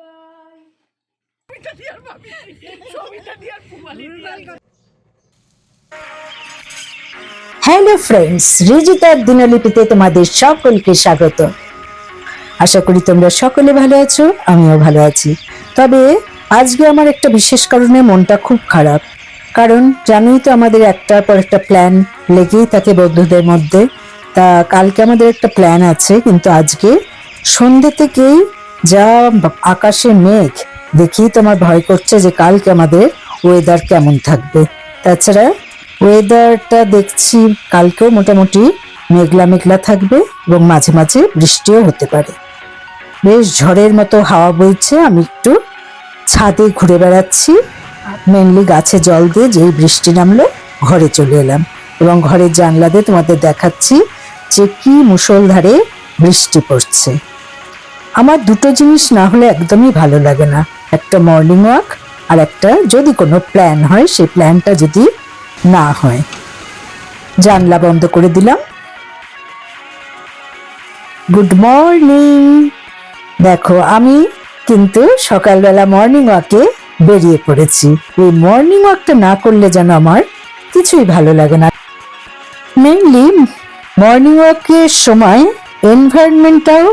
By hello friends রিজিতার দিনলিপিতে তোমাদের সকলকে স্বাগত। আশা করি তোমরা সকলে ভালো আছো আমিও ভালো আছি। তবে আজকে আমার একটা বিশেষ কারণে মনটা খুব খারাপ। কারণ জানোই তো আমাদের একটার পর একটা প্ল্যান লেগেই থাকে বন্ধুদের মধ্যে। তা কালকে আমাদের একটা প্ল্যান আছে কিন্তু আজকে সন্ধ্যে থেকেই যা আকাশে মেঘ দেখেই তোমার ভয় করছে যে কালকে আমাদের ওয়েদার কেমন থাকবে। তাছাড়া ওয়েদারটা দেখছি কালকেও মোটামুটি মেঘলা মেঘলা থাকবে এবং মাঝে মাঝে বৃষ্টিও হতে পারে। বেশ ঝড়ের মতো হাওয়া বইছে, আমি একটু ছাদে ঘুরে বেড়াচ্ছি। মেনলি গাছে জল দিয়ে যেই বৃষ্টি নামলো, ঘরে চলে এলাম এবং ঘরের জানলা দিয়ে তোমাদের দেখাচ্ছি যে কি মুষলধারে বৃষ্টি পড়ছে। আমার দুটো জিনিস না হলে একদমই ভালো লাগে না। একটা মর্নিং ওয়াক আর একটা যদি কোনো প্ল্যান হয় সেই প্ল্যানটা যদি না হয়। জানলা বন্ধ করে দিলাম। গুড মর্নিং দেখো, আমি কিন্তু সকালবেলা মর্নিং ওয়াকে বেরিয়ে পড়েছি। এই মর্নিং ওয়াকটা না করলে যেন আমার কিছুই ভালো লাগে না। মেনলি মর্নিং ওয়াকের সময় এনভায়রনমেন্টটাও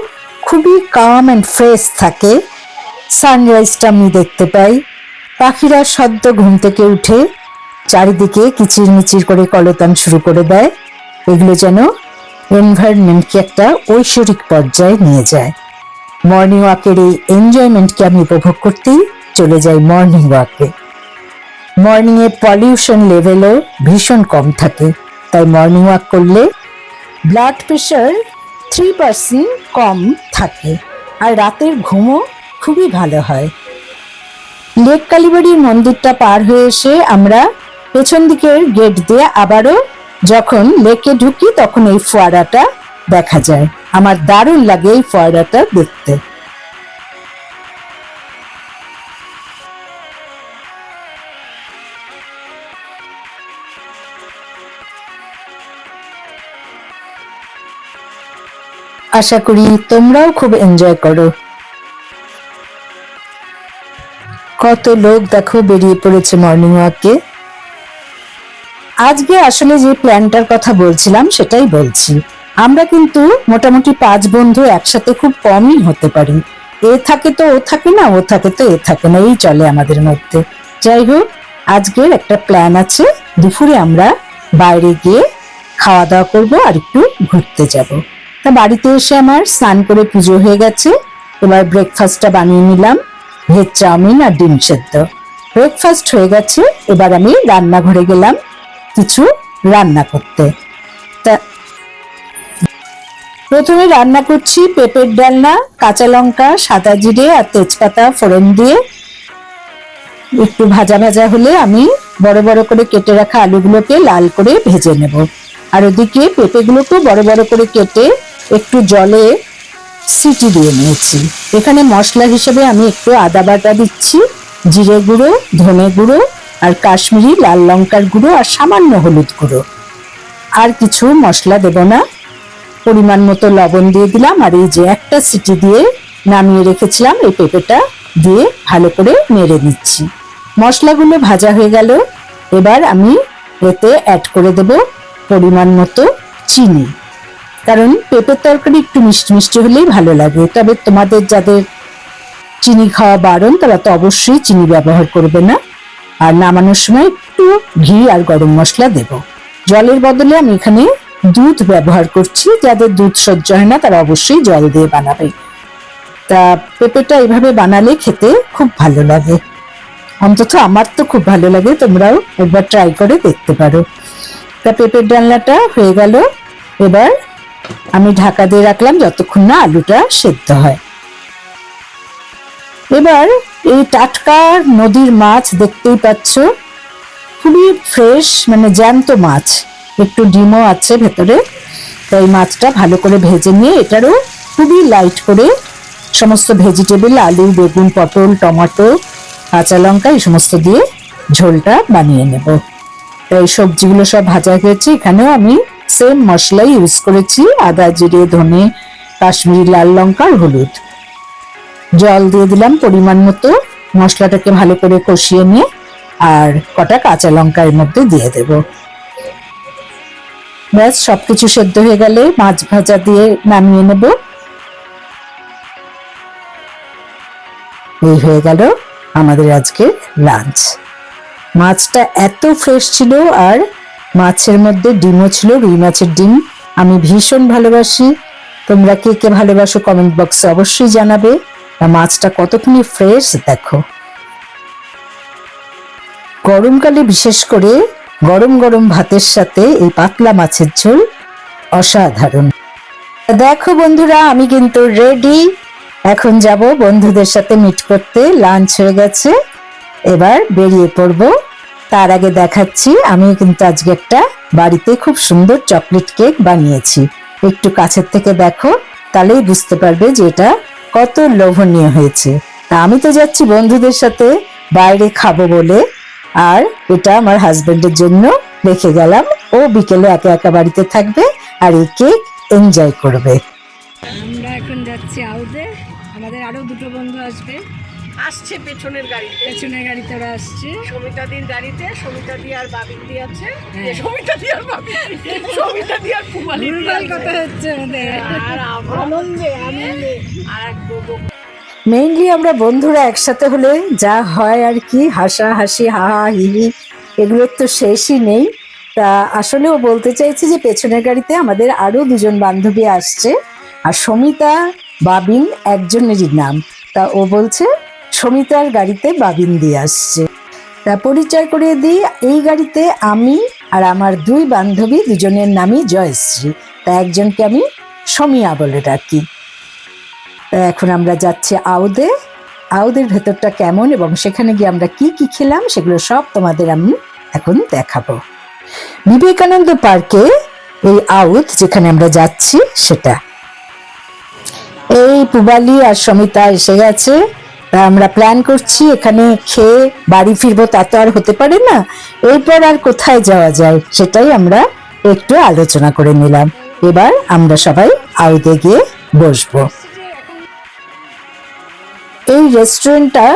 খুবই কাম অ্যান্ড ফ্রেশ থাকে। সানরাইজটা আমি দেখতে পাই। পাখিরা সদ্য ঘুম থেকে উঠে চারিদিকে কিচির মিচির করে কলতান শুরু করে দেয়। এগুলো যেন এনভায়রনমেন্টকে একটা ঐশ্বরিক পর্যায়ে নিয়ে যায়। মর্নিং ওয়াকের এই এনজয়মেন্টকে আমি উপভোগ করতেই চলে যাই মর্নিং ওয়াকে মর্নিং এ পলিউশন লেভেলও ভীষণ কম থাকে। তাই মর্নিং ওয়াক করলে ব্লাড প্রেশার থ্রি পার্সেন্ট কম থাকে। আর রাতের ঘুমও খুবই ভালো হয়। লেক কালীবাড়ির মন্দিরটা পার হয়ে এসে আমরা পেছন দিকের গেট দিয়ে আবারও যখন লেকে ঢুকি তখন এই ফোয়ারাটা দেখা যায়। আমার দারুণ লাগে এই ফোয়ারাটা দেখতে। আশা করি তোমরাও খুব এনজয় করো। কত লোক দেখো বেরিয়ে পড়েছে মর্নিং ওয়াকে আজকে আসলে যে প্ল্যানটার কথা বলছিলাম সেটাই বলছি। আমরা কিন্তু মোটামুটি পাঁচ বন্ধু একসাথে খুব কমই হতে পারি। এ থাকে তো ও থাকে না, ও থাকে তো এ থাকে না, এই চলে আমাদের মধ্যে। যাই হোক, আজকের একটা প্ল্যান আছে, দুপুরে আমরা বাইরে গিয়ে খাওয়া দাওয়া করব আর একটু ঘুরতে যাব। বাড়িতে এসে আমার স্নান করে পুজো হয়ে গেছে। এবার ব্রেকফাস্টটা বানিয়ে নিলাম, ভেজ চাউমিন আর ডিম সেদ্ধ। ব্রেকফাস্ট হয়ে গেছে, এবার আমি রান্নাঘরে গেলাম কিছু রান্না করতে। তা, প্রথমে রান্না করছি পেঁপের ডালনা, কাঁচা লঙ্কা, সাদা জিরে আর তেজপাতা ফোড়ন দিয়ে। একটু ভাজা ভাজা হলে আমি বড় বড় করে কেটে রাখা আলুগুলোকে লাল করে ভেজে নেব। আর ওদিকে পেঁপেগুলোকেও বড় বড় করে কেটে একটু জলে সিটি দিয়ে নিয়েছি। এখানে মশলা হিসেবে আমি একটু আদা বাটা দিচ্ছি, জিরে গুঁড়ো, ধনে গুঁড়ো আর কাশ্মীরি লাল লঙ্কার গুঁড়ো আর সামান্য হলুদ গুঁড়ো। আর কিছু মশলা দেব না। পরিমাণ মতো লবণ দিয়ে দিলাম আর এই যে একটা সিটি দিয়ে নামিয়ে রেখেছিলাম, এই পেঁপেটা দিয়ে ভালো করে নেড়ে নিচ্ছি। মশলাগুলো ভাজা হয়ে গেল। এবার আমি এতে অ্যাড করে দেব পরিমাণ মতো চিনি। কারণ পেঁপের তরকারি একটু মিষ্টি মিষ্টি হলেই ভালো লাগে। তবে তোমাদের যাদের চিনি খাওয়া বারণ, তারা তো অবশ্যই চিনি ব্যবহার করবে না। আর নামানোর সময় একটু ঘি আর গরম মশলা দেব। জলের বদলে আমি এখানে দুধ ব্যবহার করছি। যাদের দুধ সহ্য হয় না, তারা অবশ্যই জল দিয়ে বানাবে। তা পেঁপেটা এভাবে বানালে খেতে খুব ভালো লাগে। অন্তত আমার তো খুব ভালো লাগে, তোমরাও একবার ট্রাই করে দেখতে পারো। তা পেঁপের ডালনাটা হয়ে গেল। এবার আমি ঢাকা দিয়ে রাখলাম যতক্ষণ না আলুটা সেদ্ধ হয়। এবার এই টাটকা নদীর মাছ দেখতেই পাচ্ছ, খুবই ফ্রেশ মানে জ্যান্ত মাছ। একটু ডিমও আছে ভেতরে, তাই মাছটা ভালো করে ভেজে নিয়ে এটারও খুবই লাইট করে সমস্ত ভেজিটেবল আলু, বেগুন, পটল, টমেটো, কাঁচা লঙ্কা, এই সমস্ত দিয়ে ঝোলটা বানিয়ে নেব। তাই সবজিগুলো সব ভাজা হয়েছে, এখানেও আমি সেম মশলাই ইউজ করেছি, আদা, জিরে, ধনে, কাশ্মীরি লাল লঙ্কা হলুদ। জল দিয়ে দিলাম পরিমাণ মতো। মশলাটাকে ভালো করে কষিয়ে নিয়ে আর কটা কাঁচা লঙ্কা এর মধ্যে দিয়ে দেব। ব্যাস, সবকিছু সেদ্ধ হয়ে গেলে মাছ ভাজা দিয়ে নামিয়ে নেব। এই হয়ে গেল আমাদের আজকে লাঞ্চ। মাছটা এত ফ্রেশ ছিল আর মাছের মধ্যে ডিমও ছিল, রুই মাছের ডিম। আমি ভীষণ ভালোবাসি। তোমরা কে কে ভালোবাসো কমেন্ট বক্সে অবশ্যই জানাবে। মাছটা কতখানি ফ্রেশ দেখো। গরমকালে বিশেষ করে গরম গরম ভাতের সাথে এই পাতলা মাছের ঝোল অসাধারণ। দেখো বন্ধুরা, আমি কিন্তু রেডি এখন যাব বন্ধুদের সাথে মিট করতে। লাঞ্চ হয়ে গেছে। এবার বেরিয়ে পড়ব। তার আগে দেখাচ্ছি আমি কিন্তু আজকে একটা বাড়িতে খুব সুন্দর চকলেট কেক বানিয়েছি। একটু কাছের থেকে দেখো, তাহলেই বুঝতে পারবে যে এটা কত লোভনীয় হয়েছে। তা আমি তো যাচ্ছি বন্ধুদের সাথে বাইরে খাব বলে, আর এটা আমার হাজবেন্ডের জন্য রেখে গেলাম। ও বিকেলে একা একা বাড়িতে থাকবে আর এই কেক এনজয় করবে। আমরা এখন যাচ্ছি আউদে আমাদের আরও দুটো বন্ধু আসবে। আসছে পেছনের গাড়িতে। পেছনের গাড়িতে ওরা আসছে। সমিতাদির গাড়িতে সমিতাদি আর বাবিদি আছে। হ্যাঁ। সমিতাদি আর বাবিদি সমিতাদি আর পুমালি ভুলভাল কথা হচ্ছে আমাদের। আর আমরা আনন্দে আনন্দে। আর এক মেইনলি আমরা বন্ধুরা একসাথে হলে যা হয় আর কি হাসা হাসি হা হা হি হি এগুলোর তো শেষই নেই। তা আসলে ও বলতে চাইছে যে পেছনের গাড়িতে আমাদের আরও দুজন বান্ধবী আসছে। আর সমিতা বাবিন একজনেরই নাম। তা ও বলছে সমিতার গাড়িতে বাবিন দিয়ে আসছে। তা পরিচয় করিয়ে দিই, এই গাড়িতে আমি আর আমার দুই বান্ধবী দুজনের নামই জয়শ্রী। তা একজনকে আমি সমিয়া বলে ডাকি। তা এখন আমরা যাচ্ছি আউদে। আউদের ভেতরটা কেমন এবং সেখানে গিয়ে আমরা কি কি খেলাম সেগুলো সব তোমাদের আমি এখন দেখাবো। বিবেকানন্দ পার্কে এই আউদ যেখানে আমরা যাচ্ছি সেটা। এই পুবালি আর সমিতা এসে গেছে। আমরা প্ল্যান করছি, এখানে খেয়ে বাড়ি ফিরবো, তা তো আর হতে পারে না। এরপর আর কোথায় যাওয়া যায়, সেটাই আমরা একটু আলোচনা করে নিলাম। এবার আমরা সবাই আউদে গিয়ে বসবো। এই রেস্টুরেন্টটা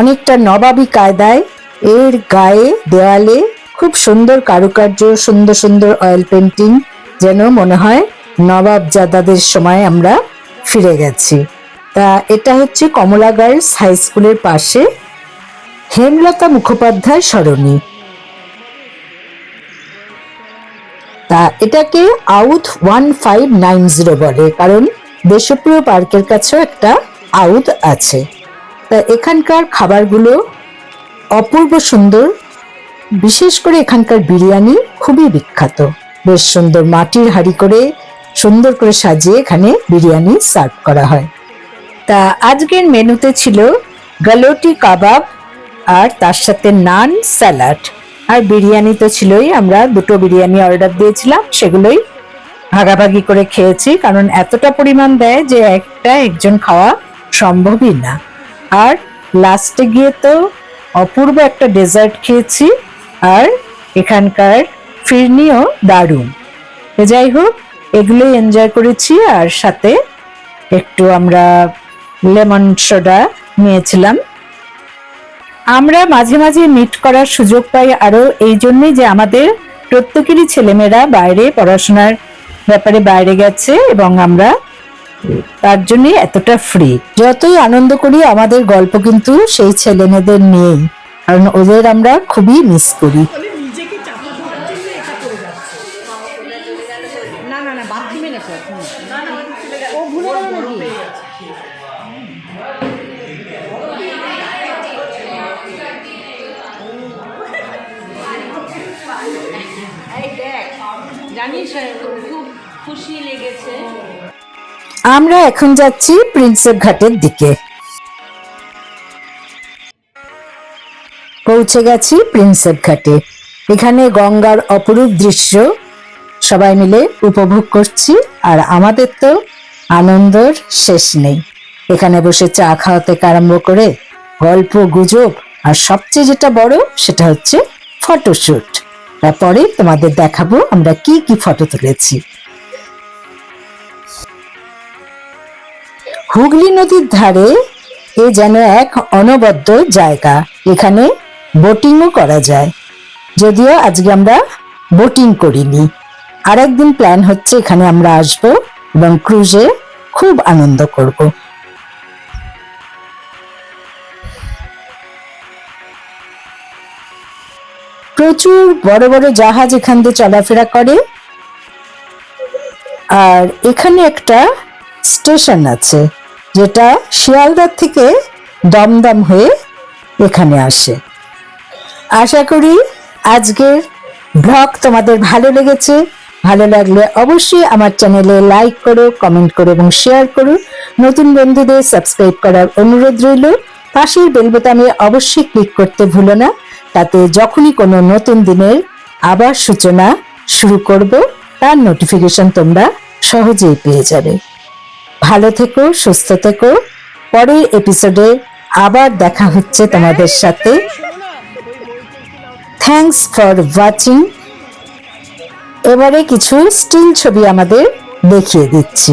অনেকটা নবাবী কায়দায়, এর গায়ে দেওয়ালে খুব সুন্দর কারুকার্য, সুন্দর সুন্দর অয়েল পেন্টিং যেন মনে হয় নবাব জাদাদের সময় আমরা ফিরে গেছি। তা এটা হচ্ছে কমলা গার্লস হাই স্কুলের পাশে হেমলতা মুখোপাধ্যায় সরণি। তা এটাকে আউথ ওয়ান ফাইভ নাইন জিরো বলে, কারণ দেশপ্রিয় পার্কের কাছেও একটা আউথ আছে। তা এখানকার খাবারগুলো অপূর্ব সুন্দর, বিশেষ করে এখানকার বিরিয়ানি খুবই বিখ্যাত। বেশ সুন্দর মাটির হাঁড়ি করে সুন্দর করে সাজিয়ে এখানে বিরিয়ানি সার্ভ করা হয়। তা আজকের মেনুতে ছিল গালোটি কাবাব আর তার সাথে নান স্যালাড। আর বিরিয়ানি তো ছিলই, আমরা দুটো বিরিয়ানি অর্ডার দিয়েছিলাম, সেগুলোই ভাগাভাগি করে খেয়েছি, কারণ এতটা পরিমাণ দেয় যে একটা একজন খাওয়া সম্ভবই না। আর লাস্টে গিয়ে তো অপূর্ব একটা ডেজার্ট খেয়েছি, আর এখানকার ফিরনিও দারুণ। যাই হোক, এগুলোই এনজয় করেছি, আর সাথে একটু আমরা লেমন সোডা নিয়েছিলাম। আমরা মাঝে মাঝে মিট করার সুযোগ পাই আরও এই জন্যই যে আমাদের প্রত্যেকেরই ছেলেমেয়েরা বাইরে পড়াশোনার ব্যাপারে বাইরে গেছে এবং আমরা তার জন্য এতটা ফ্রি যতই আনন্দ করি, আমাদের গল্প কিন্তু সেই ছেলে মেয়েদের নিয়েই। কারণ ওদের আমরা খুবই মিস করি। আমরা এখন যাচ্ছি প্রিন্সেপ ঘাটের দিকে। পৌঁছে গেছি প্রিন্সেপ ঘাটে। এখানে গঙ্গার অপরূপ দৃশ্য। সবাই মিলে উপভোগ করছি, আর আমাদের তো আনন্দর শেষ নেই। এখানে বসে চা খাওয়াতে আরম্ভ করে গল্প, গুজব, আর সবচেয়ে যেটা বড় সেটা হচ্ছে ফটোশুট। তারপরে তোমাদের দেখাবো আমরা কি কি ফটো তুলেছি। হুগলি নদীর ধারে এ যেন এক অনবদ্য জায়গা। এখানে বোটিংও করা যায়। যদিও আজকে আমরা বোটিং করিনি। আর একদিন প্ল্যান হচ্ছে এখানে আমরা আসব এবং ক্রুজে খুব আনন্দ করব। প্রচুর বড় বড় জাহাজ এখান দিয়ে চলাফেরা করে। আর এখানে একটা স্টেশন আছে, যেটা শিয়ালদার থেকে দমদম হয়ে এখানে আসে। আশা করি আজকের ব্লগ তোমাদের ভালো লেগেছে। ভালো লাগলে অবশ্যই আমার চ্যানেলে লাইক করো, কমেন্ট করো এবং শেয়ার করো। নতুন বন্ধুদের সাবস্ক্রাইব করার অনুরোধ রইল। পাশের বেল বোতামে অবশ্যই ক্লিক করতে ভুলো না। তাতে যখনই কোনো নতুন দিনের আবার সূচনা শুরু করব, তার নোটিফিকেশন তোমরা সহজেই পেয়ে যাবে। ভালো থেকো, সুস্থ থেকো। পরের এপিসোডে আবার দেখা হচ্ছে তোমাদের সাথে। থ্যাঙ্কস ফর ওয়াচিং এবারে কিছু স্টিল ছবি আমাদের দেখিয়ে দিচ্ছি।